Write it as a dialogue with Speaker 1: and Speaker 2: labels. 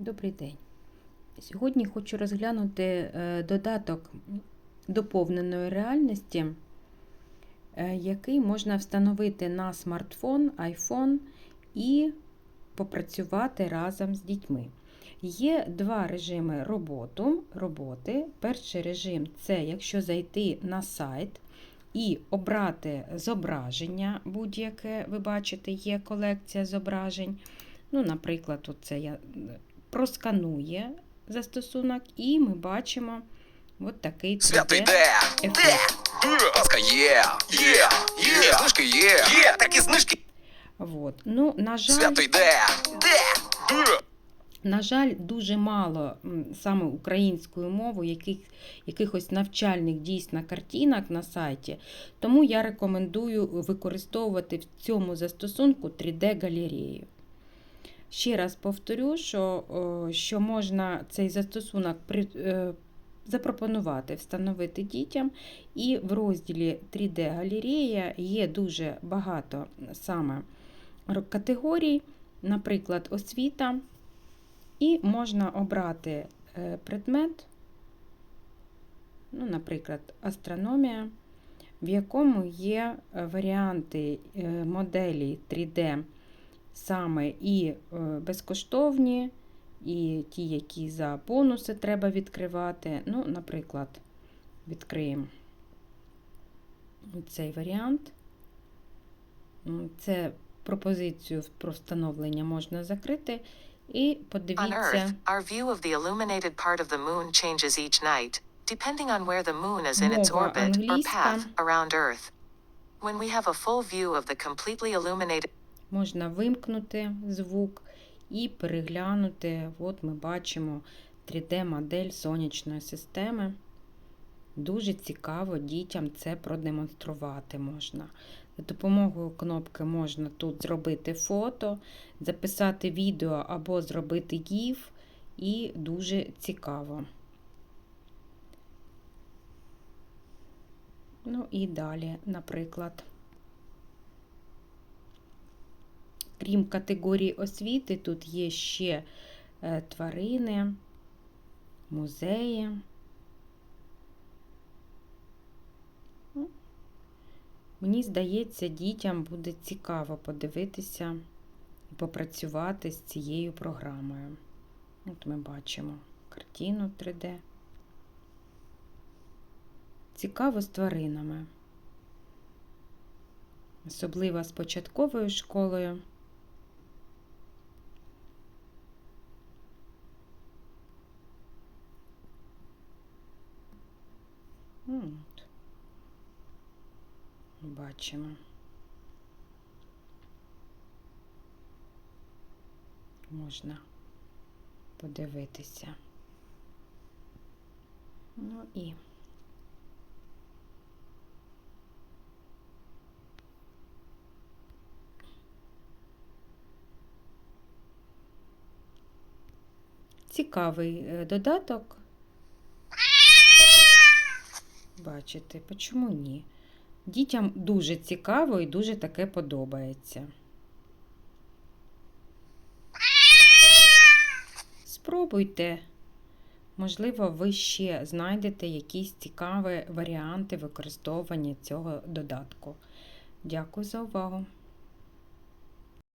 Speaker 1: Добрий день. Сьогодні хочу розглянути е, додаток доповненої реальності, е, який можна встановити на смартфон, iPhone і попрацювати разом з дітьми. Є два режими роботу, роботи. Перший режим це якщо зайти на сайт і обрати зображення будь-яке, ви бачите, є колекція зображень. Ну, Наприклад, тут це я просканує застосунок, і ми бачимо от такий
Speaker 2: Святий
Speaker 1: 3D
Speaker 2: де? Де? Паска є. Є. Є. Знижки є. Є. Такі знижки.
Speaker 1: От. Ну, на жаль,
Speaker 2: Святий де? Де? Де?
Speaker 1: на жаль, дуже мало саме українською мовою яких, якихось навчальних дійсно картинок на сайті. Тому я рекомендую використовувати в цьому застосунку 3D-галерею. Ще раз повторю, що, що можна цей застосунок при, е, запропонувати встановити дітям, і в розділі 3D-галерея є дуже багато саме категорій, наприклад, освіта, і можна обрати е, предмет, ну, наприклад, астрономія, в якому є е, варіанти моделі 3D саме і е, безкоштовні, і ті, які за бонуси треба відкривати. Ну, наприклад, відкриємо цей варіант. Це пропозицію про встановлення можна закрити. І подивіться,
Speaker 3: our view of the illuminated part of the moon changes each night, depending on where the moon is in its orbit or path around Earth. When we have a full view of the completely illuminated
Speaker 1: можна вимкнути звук і переглянути. От ми бачимо 3D-модель сонячної системи. Дуже цікаво дітям це продемонструвати можна. За допомогою кнопки можна тут зробити фото, записати відео або зробити гіф, і дуже цікаво. Ну і далі, наприклад. Крім категорії освіти, тут є ще е, тварини, музеї. Ну, Мені здається, дітям буде цікаво подивитися і попрацювати з цією програмою. От ми бачимо картину 3D. Цікаво з тваринами. Особливо з початковою школою. От. Бачимо. Можна подивитися. Ну і цікавий е, додаток. Бачите, Почому ні? Дітям дуже цікаво і дуже таке подобається. Спробуйте. Можливо, ви ще знайдете якісь цікаві варіанти використовування цього додатку. Дякую за увагу!